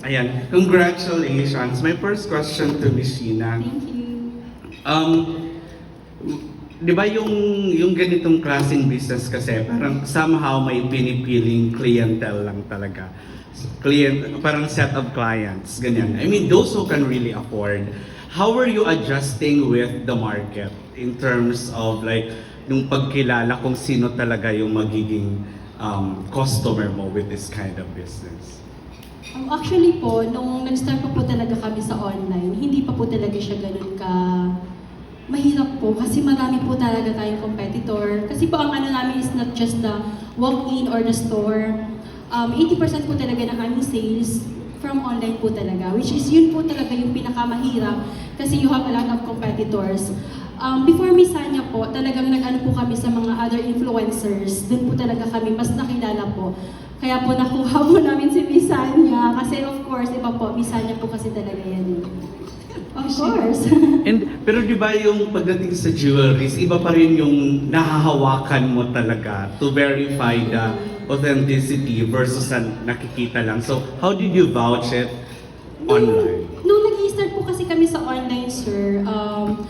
Ayan, congratulations. My first question to Miss Sheena. Thank you. Um, di ba yung, yung ganitong klaseng business kasi parang somehow may pinipiling clientele lang talaga. Client, parang set of clients, ganyan. I mean, those who can really afford. How are you adjusting with the market in terms of like, nung pagkilala kung sino talaga yung magiging um, customer mo with this kind of business? Um, actually po, nung nag-start pa po talaga kami sa online, hindi pa po talaga siya ganun ka mahirap po kasi marami po talaga tayong competitor. Kasi po ang ano namin is not just the walk-in or the store. Um, 80% po talaga ng aming sales from online po talaga, which is yun po talaga yung pinakamahirap kasi you have a lot of competitors. Um, before Misanya po, talagang nag-ano po kami sa mga other influencers. Doon po talaga kami mas nakilala po. Kaya po nakuha po namin si Misanya. Kasi of course, iba po, Misanya po kasi talaga yan. Of course. And pero di ba yung pagdating sa jewelries, iba pa rin yung nahahawakan mo talaga to verify the authenticity versus sa nakikita lang. So, how did you vouch it online? Nung nag-i-start po kasi kami sa online, sir, um,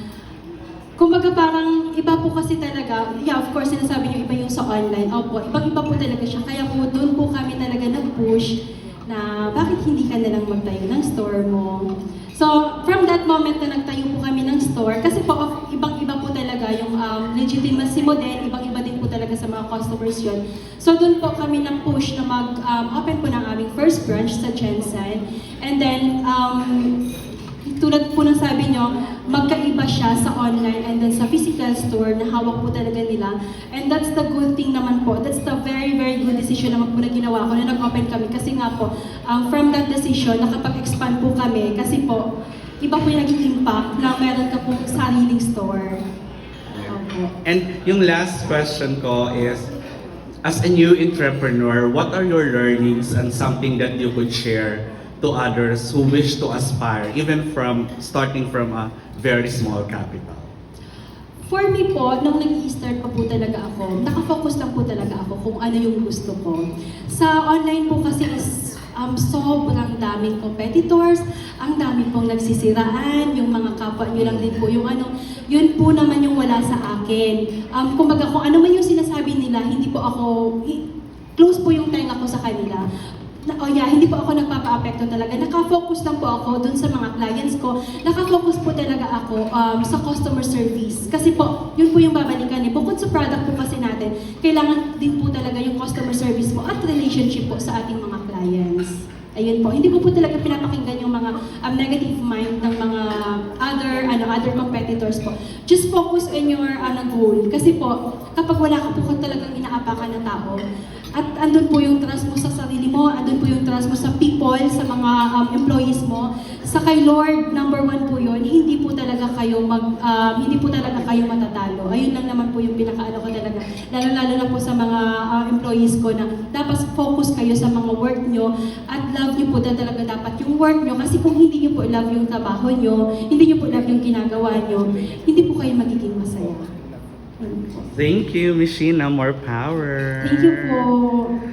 kumbaga parang iba po kasi talaga, yeah, of course, sinasabi niyo iba yung sa online. Opo, ibang-iba po talaga siya. Kaya po doon po kami talaga nag-push na bakit hindi ka na lang magtayo ng store mo. So, from that moment na nagtayo po kami ng store, kasi po ibang-iba po talaga yung um, legitimacy mo din, ibang-iba din po talaga sa mga customers yun. So, doon po kami na-push na mag-open po ng aming first branch sa Jensen. And then, um, tulad po ng sabi nyo, magkaiba siya sa online and then sa physical store na hawak po talaga nila. And that's the good thing naman po. That's the very, very good decision naman po na ginawa ko na nag-open kami. Kasi nga po, um, from that decision, nakapag-expand po kami. Kasi po, iba po yung naging impact na meron ka pong sariling store. Opo. And yung last question ko is, as a new entrepreneur, what are your learnings and something that you could share to others who wish to aspire, even from starting from a very small capital? For me po, nung nag-i-start pa po talaga ako, nakafocus lang po talaga ako kung ano yung gusto ko. Sa online po kasi is um, sobrang daming competitors, ang dami pong nagsisiraan, yung mga kapwa nyo lang din po yung ano, yun po naman yung wala sa akin. Um, kumbaga kung ano man yung sinasabi nila, hindi po ako, close po yung tenga ko sa kanila. Na, oh yeah, hindi po ako nagpapa-apekto talaga. Naka-focus lang po ako dun sa mga clients ko. Naka-focus po talaga ako um, sa customer service. Kasi po, yun po yung babalikan eh. Bukod sa product po kasi natin, kailangan din po talaga yung customer service mo at relationship po sa ating mga clients. Ayun po. Hindi ko po talaga pinapakinggan yung mga um, negative mind ng other competitors po. Just focus on your ano goal. Kasi po, kapag wala ka po talagang inaapakan na tao, at andun po yung trust mo sa sarili mo, andun po yung trust mo sa people, sa mga um, employees mo. Sa kay Lord, number one po yun, hindi po talaga kayo mag, um, hindi po talaga kayo matatalo. Ayun lang naman po yung pinakaano ko. Lalo-lalo na po sa mga uh, employees ko na dapat focus kayo sa mga work nyo at love nyo po na talaga dapat yung work nyo. Kasi kung hindi nyo po love yung trabaho nyo, hindi nyo po love yung ginagawa nyo, hindi po kayo magiging masaya. Thank you, Mishina. More power. Thank you po.